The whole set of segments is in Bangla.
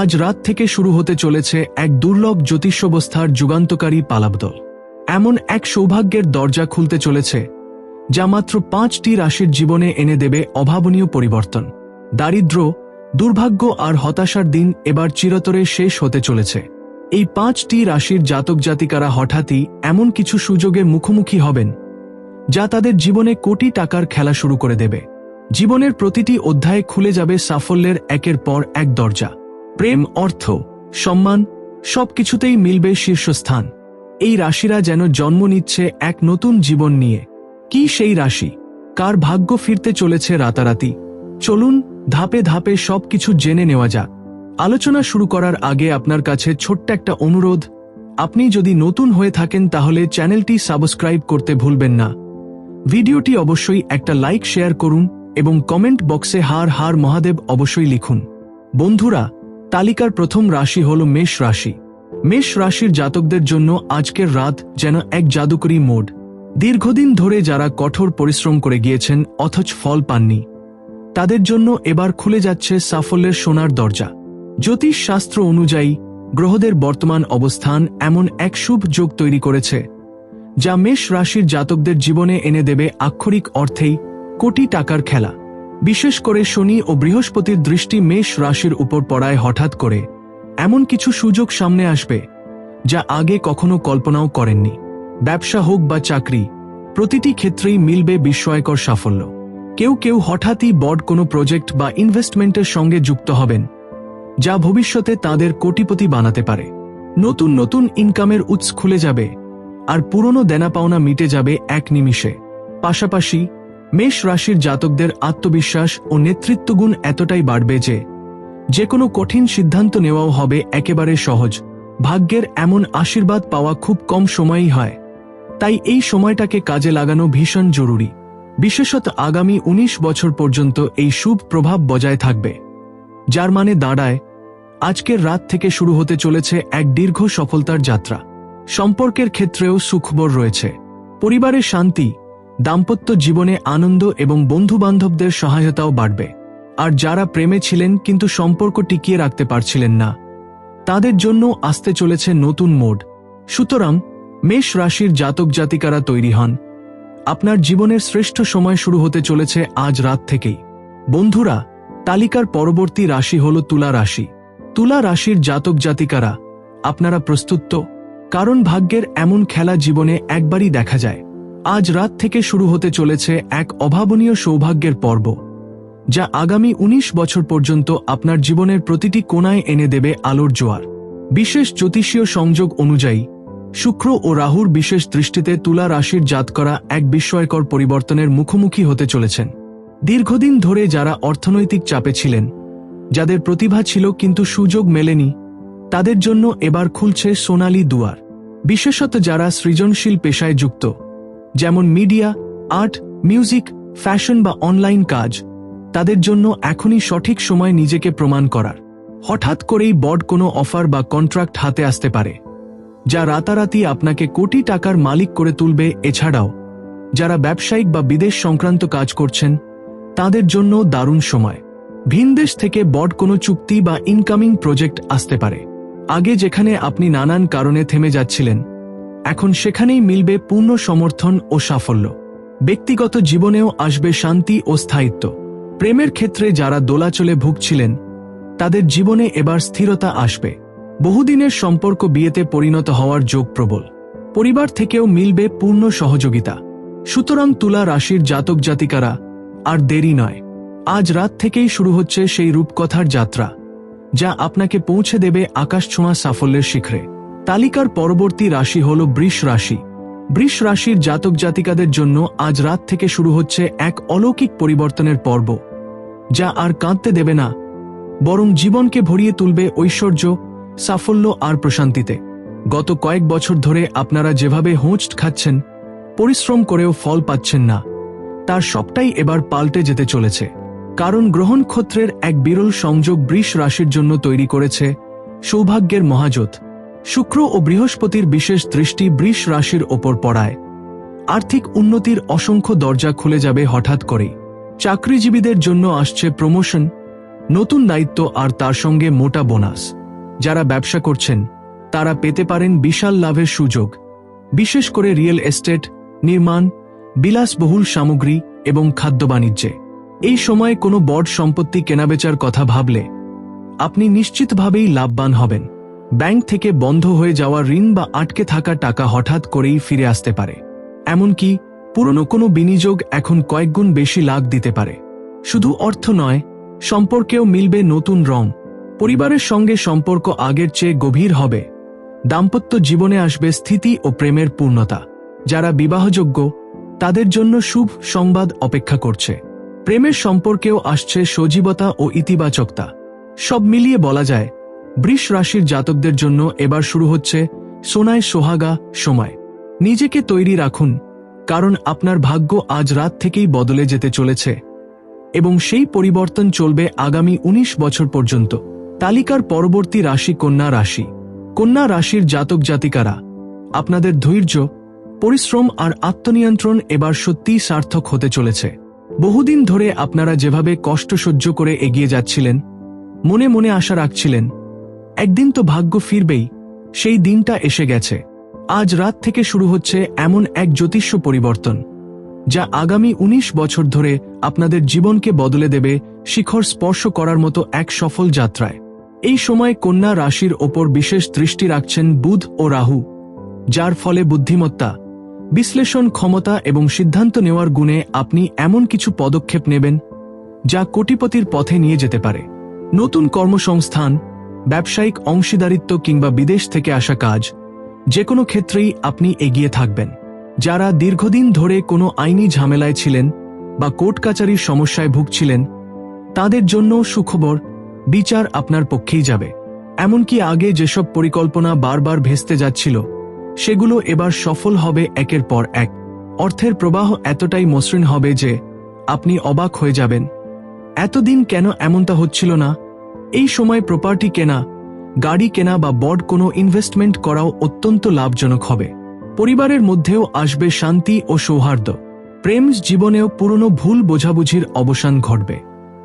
আজ রাত থেকে শুরু হতে চলেছে এক দুর্লভ জ্যোতিষ্যবস্থার যুগান্তকারী পালাবদল। এমন এক সৌভাগ্যের দরজা খুলতে চলেছে, যা মাত্র পাঁচটি রাশির জীবনে এনে দেবে অভাবনীয় পরিবর্তন। দারিদ্র দুর্ভাগ্য আর হতাশার দিন এবার চিরতরে শেষ হতে চলেছে। এই পাঁচটি রাশির জাতক জাতিকারা হঠাৎই এমন কিছু সুযোগে মুখোমুখি হবেন, যা তাদের জীবনে কোটি টাকার খেলা শুরু করে দেবে। জীবনের প্রতিটি অধ্যায়ে খুলে যাবে সাফল্যের একের পর এক দরজা। প্রেম, অর্থ, সম্মান, সবকিছুতেই মিলবে শীর্ষস্থান। এই রাশিরা যেন জন্ম নিচ্ছে এক নতুন জীবন নিয়ে। কি সেই রাশি? কার ভাগ্য ফিরতে চলেছে রাতারাতি? চলুন, ধাপে ধাপে সবকিছু জেনে নেওয়া যাক। আলোচনা শুরু করার আগে আপনার কাছে ছোট্ট একটা অনুরোধ। আপনি যদি নতুন হয়ে থাকেন তাহলে চ্যানেলটি সাবস্ক্রাইব করতে ভুলবেন না। ভিডিওটি অবশ্যই একটা লাইক, শেয়ার করুন এবং কমেন্ট বক্সে হার হার মহাদেব অবশ্যই লিখুন। বন্ধুরা তালিকার প্রথম রাশি হল মেষ রাশি। মেষ রাশির জাতকদের জন্য আজকের রাত যেন এক জাদুকরী মোড। দীর্ঘদিন ধরে যারা কঠোর পরিশ্রম করে গিয়েছেন, অথচ ফল পাননি। তাদের জন্য এবার খুলে যাচ্ছে সাফল্যের সোনার দরজা। জ্যোতিষ শাস্ত্র অনুযায়ী, গ্রহদের বর্তমান অবস্থান এমন এক শুভ যোগ তৈরি করেছে, যা মেষ রাশির জাতকদের জীবনে এনে দেবে আক্ষরিক অর্থেই কোটি টাকার খেলা। বিশেষ করে শনি ও বৃহস্পতির দৃষ্টি মেষ রাশির উপর পড়ায় হঠাৎ করে এমন কিছু সুযোগ সামনে আসবে যা আগে কখনো কল্পনাও করেননি। ব্যবসা হোক বা চাকরি, প্রতিটি ক্ষেত্রেই মিলবে বিস্ময়কর সাফল্য। কেউ কেউ হঠাৎই বড় কোনো প্রজেক্ট বা ইনভেস্টমেন্টের সঙ্গে যুক্ত হবেন, যা ভবিষ্যতে তাদের কোটিপতি বানাতে পারে। নতুন নতুন ইনকামের উৎস খুলে যাবে, আর পুরনো দেনা পাওনা মিটে যাবে এক নিমিষে। পাশাপাশি মেষ রাশির জাতকদের আত্মবিশ্বাস ও নেতৃত্বগুণ এতটাই বাড়বে যে যে কোনো কঠিন সিদ্ধান্ত নেওয়াও হবে একেবারে সহজ। ভাগ্যের এমন আশীর্বাদ পাওয়া খুব কম সময়ই হয়। তাই এই সময়টাকে কাজে লাগানো ভীষণ জরুরি। বিশেষত আগামী ১৯ বছর পর্যন্ত এই শুভ প্রভাব বজায় থাকবে। যার মানে দাঁড়ায়, আজকের রাত থেকে শুরু হতে চলেছে এক দীর্ঘ সফলতার যাত্রা। সম্পর্কের ক্ষেত্রেও সুখবর রয়েছে। পরিবারের শান্তি দাম্পত্য জীবনে আনন্দ এবং বন্ধুবান্ধবদের সহায়তাও বাড়বে। আর যারা প্রেমে ছিলেন কিন্তু সম্পর্ক টিকিয়ে রাখতে পারছিলেন না, তাদের জন্য আসতে চলেছে নতুন মোড। সুতরাং মেষ রাশির জাতক জাতিকারা তৈরি হন। আপনার জীবনের শ্রেষ্ঠ সময় শুরু হতে চলেছে আজ রাত থেকেই। বন্ধুরা, তালিকার পরবর্তী রাশি হল তুলা রাশি। তুলা রাশির জাতক জাতিকারা, আপনারা প্রস্তুত তো? কারণ ভাগ্যের এমন খেলা জীবনে একবারই দেখা যায়। আজ রাত থেকে শুরু হতে চলেছে এক অভাবনীয় সৌভাগ্যের পর্ব, যা আগামী ১৯ বছর পর্যন্ত আপনার জীবনের প্রতিটি কোনায় এনে দেবে আলোর জোয়ার। বিশেষ জ্যোতিষীয় সংযোগ অনুযায়ী, শুক্র ও রাহুর বিশেষ দৃষ্টিতে তুলা রাশির জাত করা এক বিস্ময়কর পরিবর্তনের মুখোমুখি হতে চলেছেন। দীর্ঘদিন ধরে যারা অর্থনৈতিক চাপে ছিলেন, যাদের প্রতিভা ছিল কিন্তু সুযোগ মেলেনি, তাদের জন্য এবার খুলছে সোনালি দুয়ার। বিশেষত যারা সৃজনশীল পেশায় যুক্ত যেমন মিডিয়া, আর্ট, মিউজিক, ফ্যাশন বা অনলাইন কাজ। তাদের জন্য এখনই সঠিক সময় নিজেকে প্রমাণ করার। হঠাৎ করেই বড় কোনো অফার বা কন্ট্রাক্ট হাতে আসতে পারে, যা রাতারাতি আপনাকে কোটি টাকার মালিক করে তুলবে। এছাড়াও, যারা ব্যবসায়িক বা বিদেশ সংক্রান্ত কাজ করছেন, তাদের জন্য দারুণ সময়। ভিনদেশ থেকে বড় কোনো চুক্তি বা ইনকামিং প্রজেক্ট আসতে পারে। আগে যেখানে আপনি নানান কারণে থেমে যাচ্ছিলেন এখন সেখানেই মিলবে পূর্ণ সমর্থন ও সাফল্য। ব্যক্তিগত জীবনেও আসবে শান্তি ও স্থায়িত্ব। প্রেমের ক্ষেত্রে যারা দোলাচলে ভুগছিলেন, তাদের জীবনে এবার স্থিরতা আসবে। বহুদিনের সম্পর্ক বিয়েতে পরিণত হওয়ার যোগ প্রবল। পরিবার থেকেও মিলবে পূর্ণ সহযোগিতা। সুতরাং তুলা রাশির জাতক জাতিকারা, আর দেরি নয়। আজ রাত থেকেই শুরু হচ্ছে সেই রূপকথার যাত্রা, যা আপনাকে পৌঁছে দেবে আকাশছোঁয়া সাফল্যের শিখরে। তালিকার পরবর্তী রাশি হল বৃষ রাশি। বৃষ রাশির জাতক জাতিকাদের জন্য আজ রাত থেকে শুরু হচ্ছে এক অলৌকিক পরিবর্তনের পর্ব, যা আর কাঁদতে দেবে না, বরং জীবনকে ভরিয়ে তুলবে ঐশ্বর্য, সাফল্য আর প্রশান্তিতে। গত কয়েক বছর ধরে আপনারা যেভাবে হোঁচট খাচ্ছেন, পরিশ্রম করেও ফল পাচ্ছেন না, তার সবটাই এবার পাল্টে যেতে চলেছে। কারণ গ্রহণক্ষত্রের এক বিরল সংযোগ বৃষ রাশির জন্য তৈরি করেছে সৌভাগ্যের মহাজোত। শুক্র ও বৃহস্পতির বিশেষ দৃষ্টি বৃষ রাশির ওপর পড়ায়। আর্থিক উন্নতির অসংখ্য দরজা খুলে যাবে হঠাৎ করেই। চাকরিজীবীদের জন্য আসছে প্রমোশন, নতুন দায়িত্ব আর তার সঙ্গে মোটা বোনাস। যারা ব্যবসা করছেন, তারা পেতে পারেন বিশাল লাভের সুযোগ। বিশেষ করে রিয়েল এস্টেট, নির্মাণ, বিলাসবহুল সামগ্রী এবং খাদ্য বাণিজ্যে। এই সময়ে কোনো বড় সম্পত্তি কেনাবেচার কথা ভাবলে, আপনি নিশ্চিতভাবেই লাভবান হবেন। ব্যাংক থেকে বন্ধ হয়ে যাওয়া ঋণ বা আটকে থাকা টাকা হঠাৎ করেই ফিরে আসতে পারে। এমনকি পুরনো কোনো বিনিয়োগ এখন কয়েকগুণ বেশি লাভ দিতে পারে। শুধু অর্থ নয়, সম্পর্কেও মিলবে নতুন রং। পরিবারের সঙ্গে সম্পর্ক আগের চেয়ে গভীর হবে। দাম্পত্য জীবনে আসবে স্থিতি ও প্রেমের পূর্ণতা। যারা বিবাহযোগ্য, তাদের জন্য শুভ সংবাদ অপেক্ষা করছে। প্রেমের সম্পর্কেও আসছে সজীবতা ও ইতিবাচকতা। সব মিলিয়ে বলা যায় বৃষ রাশির জাতকদের জন্য এবার শুরু হচ্ছে সোনায় সোহাগা সময়। নিজেকে তৈরি রাখুন, কারণ আপনার ভাগ্য আজ রাত থেকেই বদলে যেতে চলেছে। এবং সেই পরিবর্তন চলবে আগামী ১৯ বছর পর্যন্ত। তালিকার পরবর্তী রাশি কন্যা রাশি। কন্যা রাশির জাতক জাতিকারা, আপনাদের ধৈর্য, পরিশ্রম আর আত্মনিয়ন্ত্রণ এবার সত্যিই সার্থক হতে চলেছে। বহুদিন ধরে আপনারা যেভাবে কষ্ট সহ্য করে এগিয়ে যাচ্ছিলেন, মনে মনে আশা রাখছিলেন একদিন তো ভাগ্য ফিরবেই, সেই দিনটা এসে গেছে। আজ রাত থেকে শুরু হচ্ছে এমন এক জ্যোতিষ্য পরিবর্তন, যা আগামী ১৯ বছর ধরে আপনাদের জীবনকে বদলে দেবে শিখর স্পর্শ করার মতো এক সফল যাত্রায়। এই সময় কন্যা রাশির ওপর বিশেষ দৃষ্টি রাখছেন বুধ ও রাহু, যার ফলে বুদ্ধিমত্তা, বিশ্লেষণ ক্ষমতা এবং সিদ্ধান্ত নেওয়ার গুণে আপনি এমন কিছু পদক্ষেপ নেবেন, যা কোটিপতির পথে নিয়ে যেতে পারে। নতুন কর্মসংস্থান ব্যবসায়িক অংশীদারিত্ব কিংবা বিদেশ থেকে আসা কাজ যে কোনো ক্ষেত্রেই আপনি এগিয়ে থাকবেন। যারা দীর্ঘদিন ধরে কোনো আইনি ঝামেলায় ছিলেন বা কোর্ট কাচারির সমস্যায় ভুগছিলেন, তাদের জন্য সুখবর, বিচার আপনার পক্ষেই যাবে। এমনকি আগে যেসব পরিকল্পনা বারবার ভেস্তে যাচ্ছিল, সেগুলো এবার সফল হবে একের পর এক। অর্থের প্রবাহ এতটাই মসৃণ হবে যে আপনি অবাক হয়ে যাবেন। এতদিন কেন এমনটা হচ্ছিল না? এই সময় প্রপার্টি কেনা, গাড়ি কেনা বা বড় কোনো ইনভেস্টমেন্ট করাও অত্যন্ত লাভজনক হবে। পরিবারের মধ্যেও আসবে শান্তি ও সৌহার্দ্য। প্রেম জীবনেও পুরনো ভুল বোঝাবুঝির অবসান ঘটবে।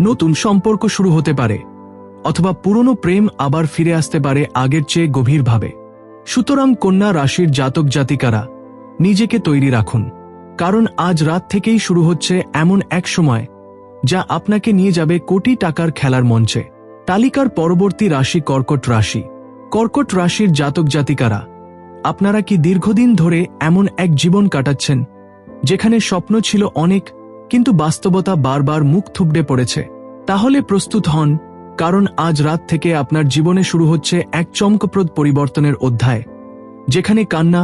নতুন সম্পর্ক শুরু হতে পারে, অথবা পুরনো প্রেম আবার ফিরে আসতে পারে আগের চেয়ে গভীরভাবে। সুতরাং কন্যা রাশির জাতক জাতিকারা, নিজেকে তৈরি রাখুন। কারণ আজ রাত থেকেই শুরু হচ্ছে এমন এক সময়, যা আপনাকে নিয়ে যাবে কোটি টাকার খেলার মঞ্চে। তালিকার পরবর্তী রাশি কর্কট রাশি। কর্কট রাশির জাতক জাতিকারা, আপনারা কি দীর্ঘদিন ধরে এমন এক জীবন কাটাচ্ছেন, যেখানে স্বপ্ন ছিল অনেক, কিন্তু বাস্তবতা বারবার মুখ থুবড়ে পড়েছে? তাহলে প্রস্তুত হন, কারণ আজ রাত থেকে আপনার জীবনে শুরু হচ্ছে এক চমকপ্রদ পরিবর্তনের অধ্যায়। যেখানে কান্না,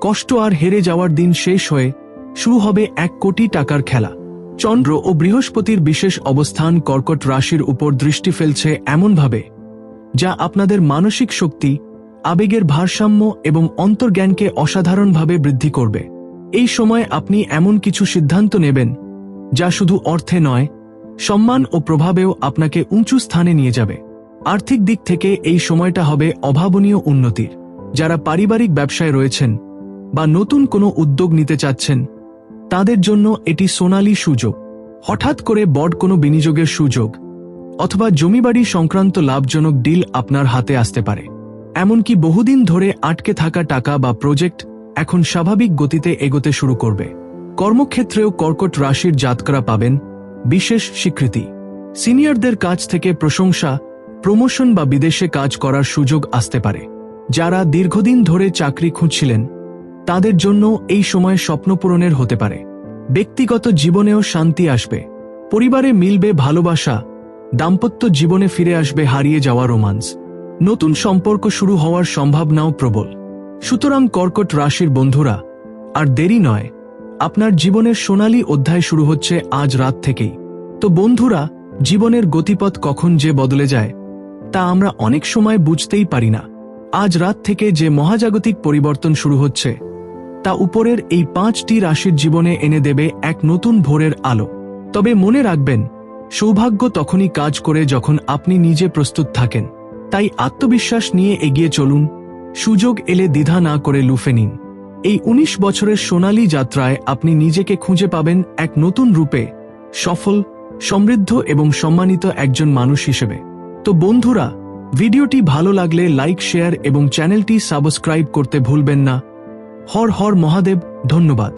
কষ্ট আর হেরে যাওয়ার দিন শেষ হয়ে শুরু হবে এক কোটি টাকার খেলা। চন্দ্র ও বৃহস্পতির বিশেষ অবস্থান কর্কট রাশির উপর দৃষ্টি ফেলছে এমনভাবে, যা আপনাদের মানসিক শক্তি, আবেগের ভারসাম্য এবং অন্তর্জ্ঞানকে অসাধারণভাবে বৃদ্ধি করবে। এই সময় আপনি এমন কিছু সিদ্ধান্ত নেবেন, যা শুধু অর্থে নয়, সম্মান ও প্রভাবেও আপনাকে উঁচু স্থানে নিয়ে যাবে। আর্থিক দিক থেকে এই সময়টা হবে অভাবনীয় উন্নতির। যারা পারিবারিক ব্যবসায় রয়েছেন বা নতুন কোনো উদ্যোগ নিতে চাচ্ছেন তাদের জন্য এটি সোনালী সুযোগ। হঠাৎ করে বড় কোনো বিনিয়োগের সুযোগ অথবা জমিবাড়ি সংক্রান্ত লাভজনক ডিল আপনার হাতে আসতে পারে। এমনকি বহুদিন ধরে আটকে থাকা টাকা বা প্রজেক্ট এখন স্বাভাবিক গতিতে এগোতে শুরু করবে। কর্মক্ষেত্রেও কর্কট রাশির জাতকরা পাবেন বিশেষ স্বীকৃতি। সিনিয়রদের কাছ থেকে প্রশংসা, প্রমোশন বা বিদেশে কাজ করার সুযোগ আসতে পারে, যারা দীর্ঘদিন ধরে চাকরি খুঁজছিলেন তাদের জন্য এই সময় স্বপ্নপূরণের হতে পারে। ব্যক্তিগত জীবনেও শান্তি আসবে। পরিবারে মিলবে ভালোবাসা। দাম্পত্য জীবনে ফিরে আসবে হারিয়ে যাওয়া রোমান্স। নতুন সম্পর্ক শুরু হওয়ার সম্ভাবনাও প্রবল। সুতরাং কর্কট রাশির বন্ধুরা, আর দেরি নয়। আপনার জীবনের সোনালী অধ্যায় শুরু হচ্ছে আজ রাত থেকেই। তো বন্ধুরা, জীবনের গতিপথ কখন যে বদলে যায়, তা আমরা অনেক সময় বুঝতেই পারি না। আজ রাত থেকে যে মহাজাগতিক পরিবর্তন শুরু হচ্ছে তা উপরের এই পাঁচটি রাশির জীবনে এনে দেবে এক নতুন ভোরের আলো। তবে মনে রাখবেন, সৌভাগ্য তখনই কাজ করে যখন আপনি নিজে প্রস্তুত থাকেন। তাই আত্মবিশ্বাস নিয়ে এগিয়ে চলুন, সুযোগ এলে দ্বিধা না করে লুফে নিন। এই ১৯ বছরের সোনালী যাত্রায় আপনি নিজেকে খুঁজে পাবেন এক নতুন রূপে, সফল, সমৃদ্ধ এবং সম্মানিত একজন মানুষ হিসেবে। তো বন্ধুরা, ভিডিওটি ভালো লাগলে লাইক, শেয়ার এবং চ্যানেলটি সাবস্ক্রাইব করতে ভুলবেন না। হর হর মহাদেব ধন্যবাদ।